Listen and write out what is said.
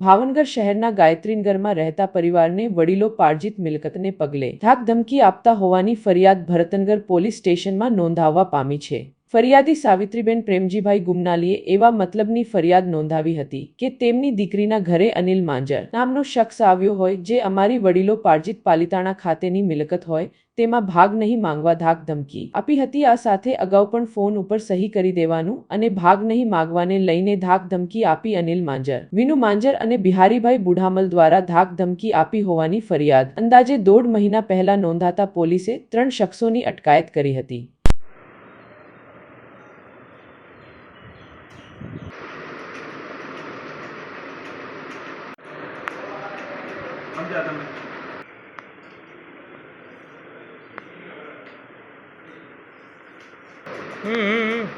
ભાવનગર શહેરના ગાયત્રીનગરમાં રહેતા પરિવારને વડીલો પાર્જિત મિલકતને પગલે ધાક ધમકી આપતા હોવાની ફરિયાદ ભરતનગર પોલીસ સ્ટેશનમાં નોંધાવવા પામી છે. ફરિયાદી સાવિત્રીબેન પ્રેમજીભાઈ ગુમનાલીએ એવા મતલબની ફરિયાદ નોંધાવી હતી કે તેમની દીકરીના ઘરે અનિલ માંજર નામનો શખ્સ આવ્યો હોય, જે અમારી વડીલો પાર્જિત પાલિતાણા ખાતેની મિલકત હોય, તેમાં ભાગ નહીં માંગવા ધાક ધમકી આપી હતી. આ સાથે અગાઉ પણ ફોન ઉપર સહી કરી દેવાનું અને ભાગ નહીં માંગવાને લઈને ધાક ધમકી આપી અનિલ માંજર. વિનુ માંજર અને બિહારીભાઈ બુઢામલ દ્વારા ધાક ધમકી આપી હોવાની ફરિયાદ અંદાજે દોઢ મહિના પહેલા નોંધાતા પોલીસે ત્રણ શખ્સોની અટકાયત કરી હતી. 남자 남 음. 음, 음.